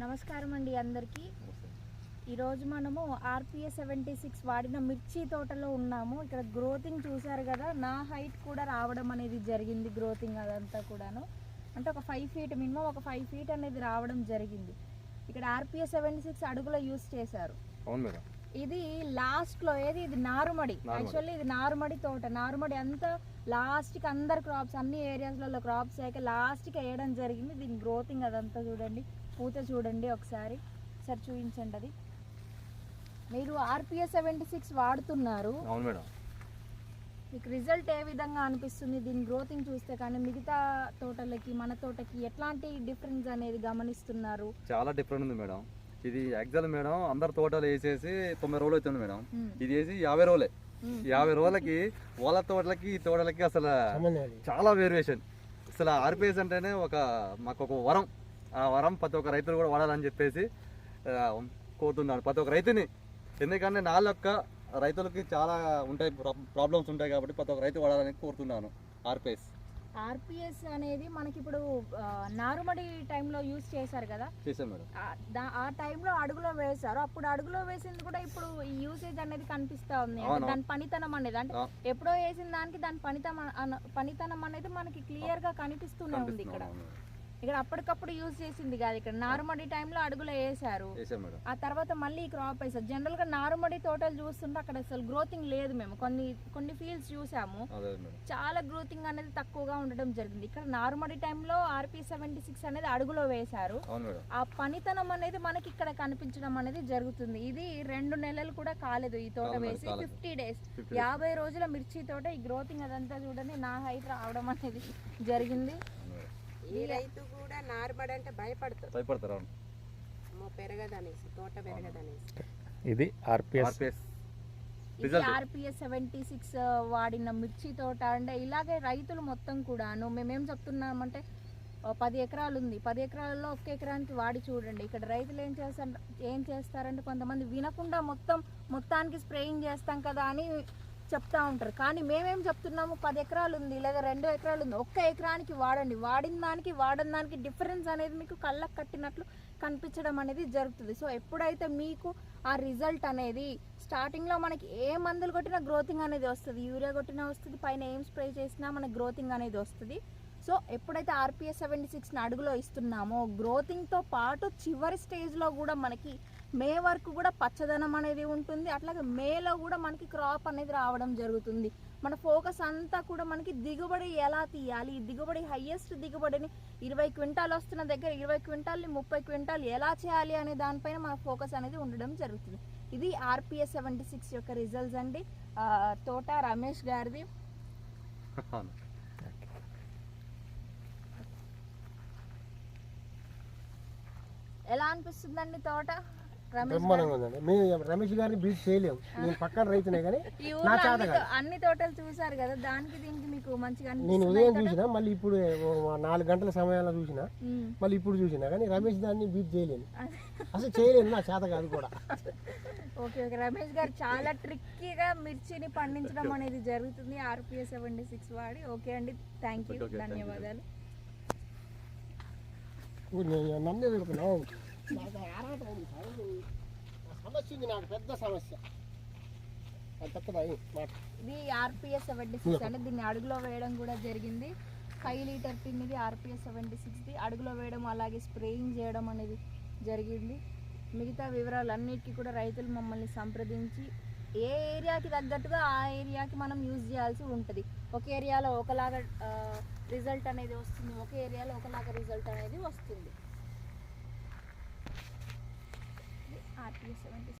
నమస్కారం అండి అందరికీ ఈరోజు మనము ఆర్పిఎస్ సెవెంటీ సిక్స్ వాడిన మిర్చి తోటలో ఉన్నాము. ఇక్కడ గ్రోతింగ్ చూసారు కదా నా హైట్ కూడా రావడం అనేది జరిగింది గ్రోతింగ్ అదంతా కూడాను. అంటే ఒక ఫైవ్ ఫీట్ మినిమం ఒక ఫైవ్ ఫీట్ అనేది రావడం జరిగింది. ఇక్కడ ఆర్పిఎస్ సెవెంటీ సిక్స్ అడుగులో యూస్ చేశారు. ఇది లాస్ట్లో ఏది? ఇది నారుమడి. యాక్చువల్లీ ఇది నారుమడి తోట. నారుమడి అంతా లాస్ట్కి అందరు క్రాప్స్ అన్ని ఏరియాస్లలో క్రాప్స్ అయ్యాక లాస్ట్కి వేయడం జరిగింది. దీని గ్రోతింగ్ అదంతా చూడండి. పూత చూడండి ఒకసారి. ఒకసారి చూపించండి అది. మీరు ఆర్పిఎస్ సెవెంటీ సిక్స్ వాడుతున్నారు. అవును మేడం. మీకు రిజల్ట్ ఏ విధంగా అనిపిస్తుంది? దీని గ్రోతింగ్ చూస్తే కానీ మిగతా తోటలకి మన తోటకి ఎట్లాంటి డిఫరెన్స్ అనేది గమనిస్తున్నారు? చాలా డిఫరెంట్ ఉంది మేడం. ఇది యాక్చువల్ మేడం అందరు తోటలు వేసేసి తొంభై రోజులు అవుతుంది మేడం. ఇది వేసి యాభై రోజులే. యాభై రోజులకి వాళ్ళ తోటలకి ఈ తోటలకి అసలు చాలా వేరియేషన్ అసలు ఆర్పిఎస్ అంటేనే ఒక మాకు ఒక వరం. ఆ వరం ప్రతి ఒక్క రైతులు కూడా వాడాలని చెప్పేసి కోరుతున్నాను. ప్రతి ఒక్క రైతుని ఎందుకంటే నా యొక్క రైతులకి చాలా ఉంటాయి ప్రాబ్లమ్స్ ఉంటాయి కాబట్టి ప్రతి ఒక్క రైతు వాడాలని కోరుతున్నాను. ఆర్పిఎస్. ఆర్పిఎస్ అనేది మనకి ఇప్పుడు నారుమడి టైంలో యూస్ చేశారు కదా? ఆ టైంలో అడుగులో వేశారు. అప్పుడు అడుగులో వేసింది కూడా ఇప్పుడు ఈ యూసేజ్ అనేది కనిపిస్తా ఉంది. దాని పనితనం అనేది అంటే. ఎప్పుడో వేసిన దానికి దాని పనితనం పనితనం అనేది మనకి క్లియర్గా కనిపిస్తూనే ఉంది ఇక్కడ. ఇక్కడ అప్పటికప్పుడు యూజ్ చేసింది కాదు. ఇక్కడ నారుమడి టైంలో అడుగులో మేడం. ఆ తర్వాత మళ్ళీ క్రాప్ వేసారు జనరల్గా నారుమడి తోటలు చూస్తుంటే అక్కడ అసలు గ్రోతింగ్ లేదు మేము. కొన్ని కొన్ని ఫీల్డ్స్ చూసాము. చాలా గ్రోతింగ్ అనేది తక్కువగా ఉండడం జరిగింది. ఇక్కడ నారుమడి టైంలో ఆర్పి సెవెంటీ సిక్స్ అనేది అడుగులో వేశారు. ఆ పనితనం అనేది మనకి ఇక్కడ కనిపించడం అనేది జరుగుతుంది. ఇది రెండు నెలలు కూడా కాలేదు ఈ తోట వేసి. Fifty days 50 days. యాభై రోజుల మిర్చి తోట ఈ గ్రోతింగ్ అదంతా చూడండి నా హైట్ రావడం అనేది జరిగింది. ఈ రైతు కూడా నార్మల్ అంటే భయపడుతుంది భయపడతారు అవును. అమ్మో పెరగదనేసి తోట పెరగదనేసి. ఇది ఆర్పిఎస్. ఆర్పిఎస్. సెవెంటీ సిక్స్ వాడిన మిర్చి తోట. అంటే ఇలాగే రైతులు మొత్తం కూడాను మేమేం చెప్తున్నామంటే పది ఎకరాలు ఉంది పది ఎకరాలలో ఒక్క ఎకరానికి వాడి చూడండి. ఇక్కడ రైతులు ఏం చేస్తారు ఏం చేస్తారంటే కొంతమంది వినకుండా మొత్తం మొత్తానికి స్ప్రేయింగ్ చేస్తాం కదా అని చెప్తా ఉంటారు. కానీ మేమేం చెప్తున్నాము? పది ఎకరాలు ఉంది లేదా రెండు ఎకరాలు ఉంది ఒక్క ఎకరానికి వాడండి. వాడిన దానికి వాడిన దానికి డిఫరెన్స్ అనేది మీకు కళ్ళకు కట్టినట్లు కనిపించడం అనేది జరుగుతుంది. సో ఎప్పుడైతే మీకు ఆ రిజల్ట్ అనేది స్టార్టింగ్లో మనకి ఏ మందులు కొట్టినా గ్రోతింగ్ అనేది వస్తుంది. యూరియా కొట్టినా వస్తుంది. పైన ఏం స్ప్రే చేసినా మనకి గ్రోతింగ్ అనేది వస్తుంది. సో ఎప్పుడైతే ఆర్పిఎస్ సెవెంటీ సిక్స్ని అడుగులో ఇస్తున్నామో గ్రోతింగ్తో పాటు చివరి స్టేజ్లో కూడా మనకి మే వరకు కూడా పచ్చదనం అనేది ఉంటుంది. అట్లాగే మేలో కూడా మనకి క్రాప్ అనేది రావడం జరుగుతుంది. మన ఫోకస్ అంతా కూడా మనకి దిగుబడి ఎలా తీయాలి? దిగుబడి హయ్యెస్ట్ దిగుబడిని ఇరవై క్వింటాల్ వస్తున్న దగ్గర ఇరవై క్వింటాల్ని ముప్పై క్వింటాల్ ఎలా చేయాలి అనే దానిపైన మన ఫోకస్ అనేది ఉండడం జరుగుతుంది. ఇది ఆర్పిఎస్ సెవెంటీ సిక్స్ యొక్క రిజల్ట్స్ అండి. తోట రమేష్ గారిది. ఎలా అనిపిస్తుందండి తోట? బ్రహ్మాండంగా ఉందండి. మేము రమేష్ గారిని బీట్ చేయలేము నేను పక్కన రైతునే కానీ ఈ నా ఊర్లో చేత అన్ని కాదు. తో- అన్ని తోటలు చూసారు కదా దానికి దీనికి మీకు మంచిగా నేను అనిపిస్తుందా ఉదయం? చూసిన మళ్ళీ ఇప్పుడు ఓ నాలుగు గంటల సమయంలో చూసిన. మళ్ళీ ఇప్పుడు చూసిన కానీ రమేష్ దాన్ని బీట్ చేయలేను. అసలు చేయలేను నా చేత కాదు కూడా. Okay okay. రమేష్ గారు చాలా ట్రిక్కీగా మిర్చిని పండించడం అనేది జరుగుతుంది. ఆర్పిఎస్ సెవెంటీ సిక్స్ వాడి. ఓకే అండి. Thank you. ధన్యవాదాలు. నేను నన్నే పెడుతున్నావు నాకు ఆరాటం ఉంది సార్. వచ్చింది నాకు పెద్ద సమస్య. ఇది ఆర్పిఎస్ సెవెంటీ సిక్స్ అంటే దీన్ని అడుగులో వేయడం కూడా జరిగింది. ఫైవ్ లీటర్ తిన్నది ఆర్పిఎస్ సెవెంటీ సిక్స్ది అడుగులో వేయడం అలాగే స్ప్రేయింగ్ చేయడం అనేది జరిగింది. మిగతా వివరాలు అన్నిటికీ కూడా రైతులు మమ్మల్ని సంప్రదించి ఏ ఏరియాకి తగ్గట్టుగా ఆ ఏరియాకి మనం యూజ్ చేయాల్సి ఉంటుంది. ఒక ఏరియాలో ఒకలాగా రిజల్ట్ అనేది వస్తుంది. ఒక ఏరియాలో ఒకలాగా రిజల్ట్ అనేది వస్తుంది. RPS seventy